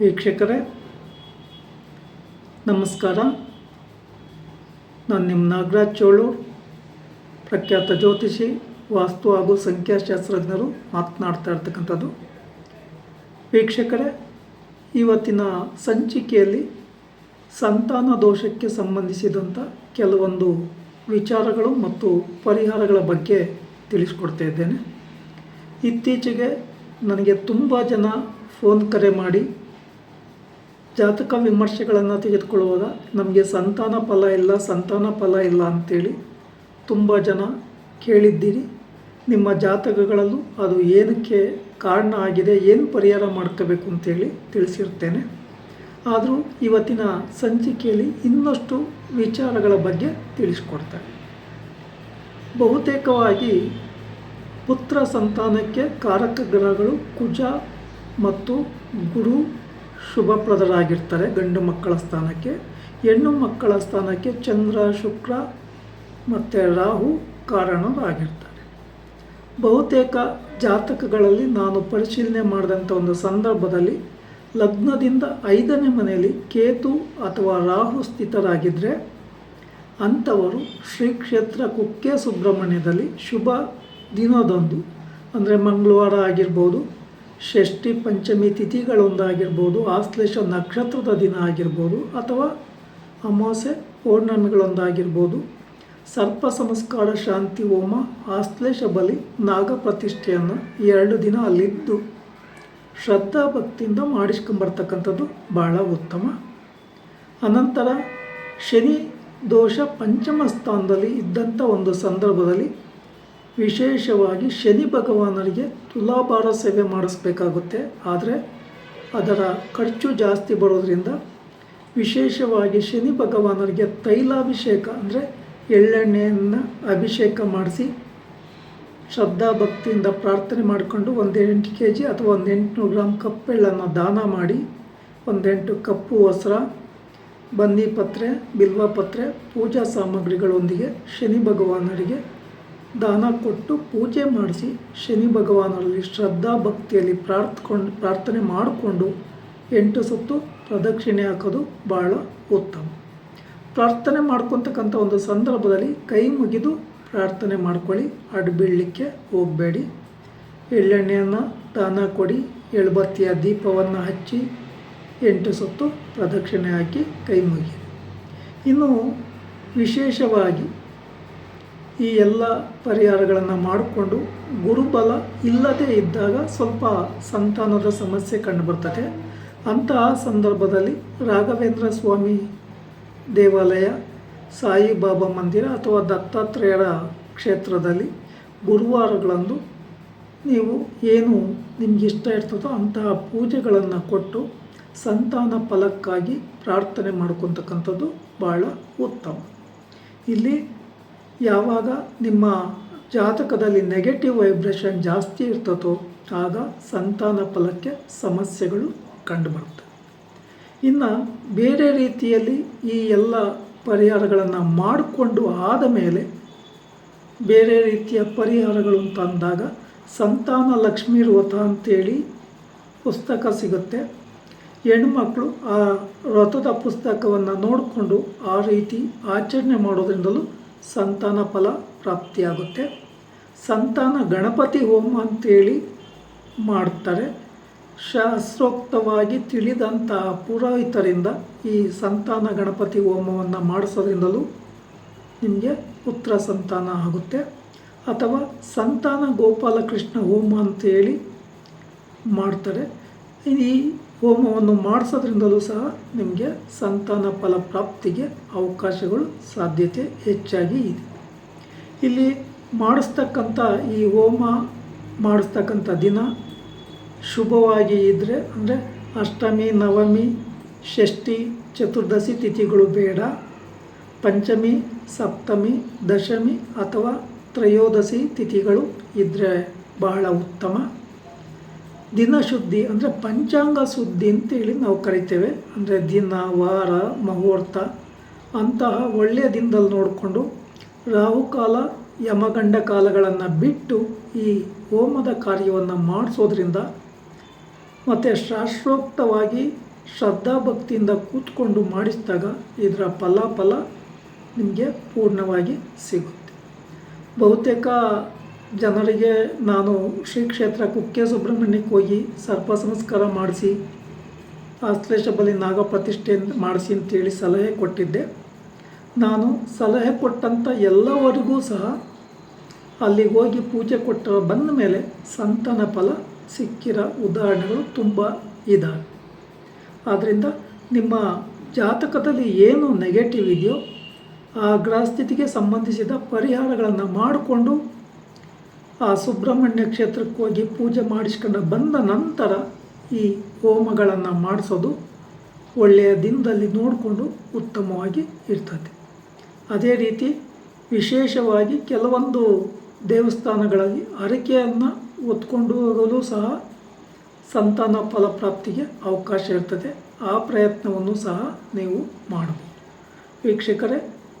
ವೀಕ್ಷಕರೇ, ನಮಸ್ಕಾರ. ನಾನು ನಿಮ್ಮ ನಾಗರಾಜ್ ಚೋಳು, ಪ್ರಖ್ಯಾತ ಜ್ಯೋತಿಷಿ, ವಾಸ್ತು ಹಾಗೂ ಸಂಖ್ಯಾಶಾಸ್ತ್ರಜ್ಞರು ಮಾತನಾಡ್ತಾ ಇರ್ತಕ್ಕಂಥದ್ದು. ವೀಕ್ಷಕರೇ, ಇವತ್ತಿನ ಸಂಚಿಕೆಯಲ್ಲಿ ಸಂತಾನ ದೋಷಕ್ಕೆ ಸಂಬಂಧಿಸಿದಂಥ ಕೆಲವೊಂದು ವಿಚಾರಗಳು ಮತ್ತು ಪರಿಹಾರಗಳ ಬಗ್ಗೆ ತಿಳಿಸ್ಕೊಡ್ತಾ ಇದ್ದೇನೆ. ಇತ್ತೀಚೆಗೆ ನನಗೆ ತುಂಬ ಜನ ಫೋನ್ ಕರೆ ಮಾಡಿ ಜಾತಕ ವಿಮರ್ಶೆಗಳನ್ನು ತೆಗೆದುಕೊಳ್ಳುವಾಗ ನಮಗೆ ಸಂತಾನ ಫಲ ಇಲ್ಲ, ಸಂತಾನ ಫಲ ಇಲ್ಲ ಅಂತೇಳಿ ತುಂಬ ಜನ ಕೇಳಿದ್ದೀರಿ. ನಿಮ್ಮ ಜಾತಕಗಳಲ್ಲೂ ಅದು ಏನಕ್ಕೆ ಕಾರಣ ಆಗಿದೆ, ಏನು ಪರಿಹಾರ ಮಾಡ್ಕೋಬೇಕು ಅಂತೇಳಿ ತಿಳಿಸಿರ್ತೇನೆ. ಆದರೂ ಇವತ್ತಿನ ಸಂಚಿಕೆಯಲ್ಲಿ ಇನ್ನಷ್ಟು ವಿಚಾರಗಳ ಬಗ್ಗೆ ತಿಳಿಸ್ಕೊಡ್ತಾರೆ ಬಹುತೇಕವಾಗಿ ಪುತ್ರ ಸಂತಾನಕ್ಕೆ ಕಾರಕ ಗ್ರಹಗಳು ಕುಜ ಮತ್ತು ಗುರು ಶುಭಪ್ರದರಾಗಿರ್ತಾರೆ ಗಂಡು ಮಕ್ಕಳ ಸ್ಥಾನಕ್ಕೆ. ಹೆಣ್ಣು ಮಕ್ಕಳ ಸ್ಥಾನಕ್ಕೆ ಚಂದ್ರ, ಶುಕ್ರ ಮತ್ತು ರಾಹು ಕಾರಣರಾಗಿರ್ತಾರೆ. ಬಹುತೇಕ ಜಾತಕಗಳಲ್ಲಿ ನಾನು ಪರಿಶೀಲನೆ ಮಾಡಿದಂಥ ಒಂದು ಸಂದರ್ಭದಲ್ಲಿ ಲಗ್ನದಿಂದ ಐದನೇ ಮನೆಯಲ್ಲಿ ಕೇತು ಅಥವಾ ರಾಹು ಸ್ಥಿತರಾಗಿದ್ದರೆ ಅಂಥವರು ಶ್ರೀ ಕ್ಷೇತ್ರ ಕುಕ್ಕೆ ಸುಬ್ರಹ್ಮಣ್ಯದಲ್ಲಿ ಶುಭ ದಿನದಂದು, ಅಂದರೆ ಮಂಗಳವಾರ ಆಗಿರ್ಬೋದು ಷಷ್ಠಿ ಪಂಚಮಿ ತಿಥಿಗಳೊಂದಾಗಿರ್ಬೋದು, ಆಶ್ಲೇಷ ನಕ್ಷತ್ರದ ದಿನ ಆಗಿರ್ಬೋದು, ಅಥವಾ ಅಮಾವಾಸ್ಯೆ ಪೌರ್ಣಮಿಗಳೊಂದಾಗಿರ್ಬೋದು, ಸರ್ಪ ಸಂಸ್ಕಾರ ಶಾಂತಿ ಹೋಮ, ಆಶ್ಲೇಷ ಬಲಿ, ನಾಗ ಪ್ರತಿಷ್ಠೆಯನ್ನು ಎರಡು ದಿನ ಅಲ್ಲಿದ್ದು ಶ್ರದ್ಧಾ ಭಕ್ತಿಯಿಂದ ಮಾಡಿಸ್ಕೊಂಬರ್ತಕ್ಕಂಥದ್ದು ಭಾಳ ಉತ್ತಮ. ಅನಂತರ ಶನಿ ದೋಷ ಪಂಚಮ ಸ್ಥಾನದಲ್ಲಿ ಇದ್ದಂಥ ಒಂದು ಸಂದರ್ಭದಲ್ಲಿ ವಿಶೇಷವಾಗಿ ಶನಿ ಭಗವಾನರಿಗೆ ತುಲಾಭಾರ ಸೇವೆ ಮಾಡಿಸ್ಬೇಕಾಗುತ್ತೆ. ಆದರೆ ಅದರ ಖರ್ಚು ಜಾಸ್ತಿ ಬರೋದರಿಂದ ವಿಶೇಷವಾಗಿ ಶನಿ ಭಗವಾನರಿಗೆ ತೈಲಾಭಿಷೇಕ ಅಂದರೆ ಎಳ್ಳೆಣ್ಣೆಯನ್ನು ಅಭಿಷೇಕ ಮಾಡಿಸಿ ಶ್ರದ್ಧಾ ಭಕ್ತಿಯಿಂದ ಪ್ರಾರ್ಥನೆ ಮಾಡಿಕೊಂಡು ಒಂದು ಎಂಟು ಕೆ ಜಿ ಅಥವಾ ಒಂದು ಎಂಟುನೂರು ಗ್ರಾಮ್ ಕಪ್ಪೆಳ್ಳನ್ನು ದಾನ ಮಾಡಿ, ಒಂದೆಂಟು ಕಪ್ಪು ವಸ್ತ್ರ, ಬನ್ನಿ ಪತ್ರೆ, ಬಿಲ್ವ ಪತ್ರೆ, ಪೂಜಾ ಸಾಮಗ್ರಿಗಳೊಂದಿಗೆ ಶನಿ ಭಗವಾನರಿಗೆ ದಾನ ಕೊಟ್ಟು ಪೂಜೆ ಮಾಡಿಸಿ ಶನಿ ಭಗವಾನರಲ್ಲಿ ಶ್ರದ್ಧಾ ಭಕ್ತಿಯಲ್ಲಿ ಪ್ರಾರ್ಥಕೊಂಡು, ಪ್ರಾರ್ಥನೆ ಮಾಡಿಕೊಂಡು ಎಂಟು ಸುತ್ತು ಪ್ರದಕ್ಷಿಣೆ ಹಾಕೋದು ಭಾಳ ಉತ್ತಮ. ಪ್ರಾರ್ಥನೆ ಮಾಡ್ಕೊತಕ್ಕಂಥ ಒಂದು ಸಂದರ್ಭದಲ್ಲಿ ಕೈ ಮುಗಿದು ಪ್ರಾರ್ಥನೆ ಮಾಡ್ಕೊಳ್ಳಿ ಅಡ್ಬೀಳಲಿಕ್ಕೆ ಹೋಗಬೇಡಿ. ಎಳ್ಳೆಣ್ಣೆಯನ್ನು ದಾನ ಕೊಡಿ, ಎಳ್ಬತ್ತಿಯ ದೀಪವನ್ನು ಹಚ್ಚಿ ಎಂಟು ಸುತ್ತು ಪ್ರದಕ್ಷಿಣೆ ಹಾಕಿ ಕೈ ಮುಗಿ ಇನ್ನು ವಿಶೇಷವಾಗಿ ಈ ಎಲ್ಲ ಪರಿಹಾರಗಳನ್ನು ಮಾಡಿಕೊಂಡು ಗುರುಬಲ ಇಲ್ಲದೇ ಇದ್ದಾಗ ಸ್ವಲ್ಪ ಸಂತಾನದ ಸಮಸ್ಯೆ ಕಂಡುಬರ್ತದೆ ಅಂತಹ ಸಂದರ್ಭದಲ್ಲಿ ರಾಘವೇಂದ್ರ ಸ್ವಾಮಿ ದೇವಾಲಯ ಸಾಯಿಬಾಬಾ ಮಂದಿರ ಅಥವಾ ದತ್ತಾತ್ರೇಯರ ಕ್ಷೇತ್ರದಲ್ಲಿ ಗುರುವಾರಗಳಂದು ನೀವು ಏನು ನಿಮ್ಗೆ ಇಷ್ಟ ಇರ್ತದೋ ಅಂತಹ ಪೂಜೆಗಳನ್ನು ಕೊಟ್ಟು ಸಂತಾನ ಫಲಕ್ಕಾಗಿ ಪ್ರಾರ್ಥನೆ ಮಾಡ್ಕೊತಕ್ಕಂಥದ್ದು ಭಾಳ ಉತ್ತಮ. ಇಲ್ಲಿ ಯಾವಾಗ ನಿಮ್ಮ ಜಾತಕದಲ್ಲಿ ನೆಗೆಟಿವ್ ವೈಬ್ರೇಷನ್ ಜಾಸ್ತಿ ಇರ್ತದೋ ಆಗ ಸಂತಾನ ಫಲಕ್ಕೆ ಸಮಸ್ಯೆಗಳು ಕಂಡುಬರುತ್ತೆ. ಇನ್ನು ಬೇರೆ ರೀತಿಯಲ್ಲಿ ಈ ಎಲ್ಲ ಪರಿಹಾರಗಳನ್ನು ಮಾಡಿಕೊಂಡು ಆದ ಮೇಲೆ ಬೇರೆ ರೀತಿಯ ಪರಿಹಾರಗಳು ಅಂತ ಸಂತಾನ ಲಕ್ಷ್ಮೀ ವ್ರತ ಅಂತೇಳಿ ಪುಸ್ತಕ ಸಿಗುತ್ತೆ. ಹೆಣ್ಮಕ್ಳು ಆ ವ್ರತದ ಪುಸ್ತಕವನ್ನು ನೋಡಿಕೊಂಡು ಆ ರೀತಿ ಆಚರಣೆ ಮಾಡೋದ್ರಿಂದಲೂ ಸಂತಾನ ಫಲ ಪ್ರಾಪ್ತಿಯಾಗುತ್ತೆ. ಸಂತಾನ ಗಣಪತಿ ಹೋಮ ಅಂತೇಳಿ ಮಾಡ್ತಾರೆ. ಶಾಸ್ತ್ರೋಕ್ತವಾಗಿ ತಿಳಿದಂತಹ ಪುರೋಹಿತರಿಂದ ಈ ಸಂತಾನ ಗಣಪತಿ ಹೋಮವನ್ನು ಮಾಡಿಸೋದ್ರಿಂದಲೂ ನಿಮಗೆ ಪುತ್ರ ಸಂತಾನ ಆಗುತ್ತೆ. ಅಥವಾ ಸಂತಾನ ಗೋಪಾಲಕೃಷ್ಣ ಹೋಮ ಅಂತೇಳಿ ಮಾಡ್ತಾರೆ. ಈ ಹೋಮವನ್ನು ಮಾಡಿಸೋದ್ರಿಂದಲೂ ಸಹ ನಿಮಗೆ ಸಂತಾನ ಫಲ ಪ್ರಾಪ್ತಿಗೆ ಅವಕಾಶಗಳು ಸಾಧ್ಯತೆ ಹೆಚ್ಚಾಗಿ ಇದೆ. ಇಲ್ಲಿ ಮಾಡಿಸ್ತಕ್ಕಂಥ ಈ ಹೋಮ ಮಾಡಿಸ್ತಕ್ಕಂಥ ದಿನ ಶುಭವಾಗಿ ಇದ್ದರೆ ಅಂದರೆ ಅಷ್ಟಮಿ, ನವಮಿ, ಷಷ್ಠಿ, ಚತುರ್ದಶಿ ತಿಥಿಗಳು ಬೇಡ. ಪಂಚಮಿ, ಸಪ್ತಮಿ, ದಶಮಿ ಅಥವಾ ತ್ರಯೋದಶಿ ತಿಥಿಗಳು ಇದ್ದರೆ ಬಹಳ ಉತ್ತಮ. ದಿನಶುದ್ಧಿ ಅಂದರೆ ಪಂಚಾಂಗ ಶುದ್ಧಿ ಅಂತೇಳಿ ನಾವು ಕರಿತೇವೆ. ಅಂದರೆ ದಿನ, ವಾರ, ಮುಹೂರ್ತ ಅಂತಹ ಒಳ್ಳೆಯ ದಿನದಲ್ಲಿ ನೋಡಿಕೊಂಡು ರಾಹುಕಾಲ ಯಮಗಂಡ ಕಾಲಗಳನ್ನು ಬಿಟ್ಟು ಈ ಹೋಮದ ಕಾರ್ಯವನ್ನು ಮಾಡಿಸೋದ್ರಿಂದ ಮತ್ತು ಶಾಸ್ತ್ರೋಕ್ತವಾಗಿ ಶ್ರದ್ಧಾಭಕ್ತಿಯಿಂದ ಕೂತ್ಕೊಂಡು ಮಾಡಿಸಿದಾಗ ಇದರ ಫಲಾಫಲ ನಿಮಗೆ ಪೂರ್ಣವಾಗಿ ಸಿಗುತ್ತೆ. ಬಹುತೇಕ ಜನರಿಗೆ ನಾನು ಶ್ರೀ ಕ್ಷೇತ್ರ ಕುಕ್ಕೆ ಸುಬ್ರಹ್ಮಣ್ಯಕ್ಕೆ ಹೋಗಿ ಸರ್ಪ ಸಂಸ್ಕಾರ ಮಾಡಿಸಿ, ಆಶ್ಲೇಷ ಬಲಿ ನಾಗ ಪ್ರತಿಷ್ಠೆ ಮಾಡಿಸಿ ಅಂತೇಳಿ ಸಲಹೆ ಕೊಟ್ಟಿದ್ದೆ. ನಾನು ಸಲಹೆ ಕೊಟ್ಟಂಥ ಎಲ್ಲವರಿಗೂ ಸಹ ಅಲ್ಲಿಗೆ ಹೋಗಿ ಪೂಜೆ ಕೊಟ್ಟ ಬಂದ ಮೇಲೆ ಸಂತನ ಫಲ ಸಿಕ್ಕಿರೋ ಉದಾಹರಣೆಗಳು ತುಂಬ ಇದ್ದಾವೆ ಆದ್ದರಿಂದ ನಿಮ್ಮ ಜಾತಕದಲ್ಲಿ ಏನು ನೆಗೆಟಿವ್ ಇದೆಯೋ, ಆ ಗ್ರಹಸ್ಥಿತಿಗೆ ಸಂಬಂಧಿಸಿದ ಪರಿಹಾರಗಳನ್ನು ಮಾಡಿಕೊಂಡು ಆ ಸುಬ್ರಹ್ಮಣ್ಯ ಕ್ಷೇತ್ರಕ್ಕೆ ಹೋಗಿ ಪೂಜೆ ಮಾಡಿಸ್ಕೊಂಡು ಬಂದ ನಂತರ ಈ ಹೋಮಗಳನ್ನು ಮಾಡಿಸೋದು ಒಳ್ಳೆಯ ದಿನದಲ್ಲಿ ನೋಡಿಕೊಂಡು ಉತ್ತಮವಾಗಿ ಇರ್ತದೆ. ಅದೇ ರೀತಿ ವಿಶೇಷವಾಗಿ ಕೆಲವೊಂದು ದೇವಸ್ಥಾನಗಳಲ್ಲಿ ಅರಕೆಯನ್ನು ಹೊತ್ಕೊಂಡು ಹೋಗಲು ಸಹ ಸಂತಾನ ಫಲಪ್ರಾಪ್ತಿಗೆ ಅವಕಾಶ ಇರ್ತದೆ. ಆ ಪ್ರಯತ್ನವನ್ನು ಸಹ ನೀವು ಮಾಡಬಹುದು. ವೀಕ್ಷಕರೇ